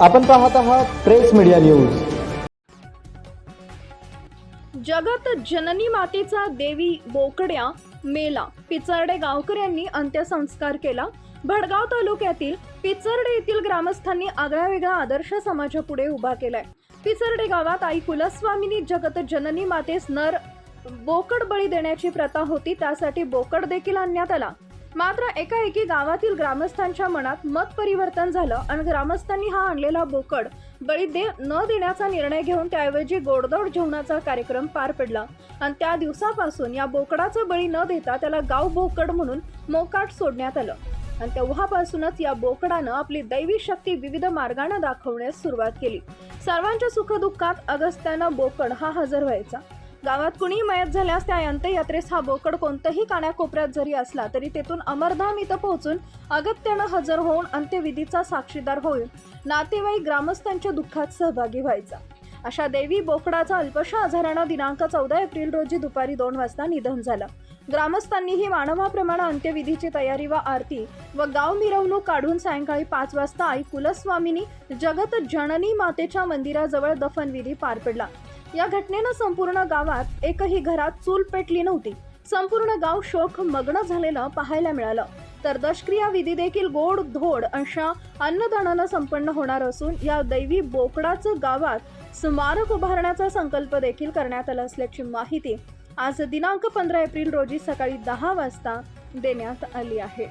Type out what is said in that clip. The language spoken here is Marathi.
आपण पाहत आहात प्रेस मीडिया न्यूज. जगत जननी मातेचा देवी बोकड्या मेला. पिचर्डे गावकऱ्यांनी अंत्यसंस्कार केला. भडगाव तालुक्यातील पिचर्डे येथील ग्रामस्थांनी आगळा वेगळा आदर्श समाजापुढे उभा केलाय. पिचर्डे गावात आई कुलस्वामीनी जगत जननी मातेस नर बोकड बळी देण्याची प्रथा होती त्यासाठी बोकड देखील आणण्यात आला. मात्र एकाएकी गावातील ग्रामस्थांच्या मनात मत परिवर्तन झालं आणि ग्रामस्थांनी हा आणलेला बोकड बळी दे न देण्याचा निर्णय घेऊन त्याऐवजी गोडदोड जेवणाचा कार्यक्रम पार पडला. आणि त्या दिवसापासून या बोकडाचं बळी न देता त्याला गाव बोकड म्हणून मोकाट सोडण्यात आलं. आणि तेव्हापासूनच या बोकडानं आपली दैवी शक्ती विविध मार्गाने दाखवण्यास सुरुवात केली. सर्वांच्या सुखदुःखात अगस्त्यानं बोकड हा हजर व्हायचा. गावात कुणी मयत झाल्यास त्या अंत्ययात्रेस हा बोकड कोणत्याही कानाकोपऱ्यात जरी असला तरी तेथून अमरधाम इथं पोहोचून अगत्यानं हजर होऊन अंत्यविधीचा साक्षीदार होईल. नातेवाईक ग्रामस्थांच्या दुःखात सहभागी व्हायचा. अशा देवी बोकडाचा अल्पशा आजारानं दिनांक चौदा एप्रिल रोजी दुपारी दोन वाजता निधन झालं. ग्रामस्थांनीही मानवाप्रमाणे अंत्यविधीची तयारी व आरती व गाव मिरवणूक काढून सायंकाळी पाच वाजता आई कुलस्वामिनी जगत जननी मातेच्या मंदिराजवळ दफनविधी पार पडला. या घटनेनं संपूर्ण गावात एकही घरात चूल पेटली नव्हती. संपूर्ण गाव शोक मग्न झालेलं पाहायला मिळालं. तर दशक्रिया विधी देखील गोड धोड अशा अन्नदानानं संपन्न होणार असून या दैवी बोकडाचं गावात स्मारक उभारण्याचा संकल्प देखील करण्यात आला असल्याची माहिती आज दिनांक पंधरा एप्रिल रोजी सकाळी दहा वाजता देण्यात आली आहे.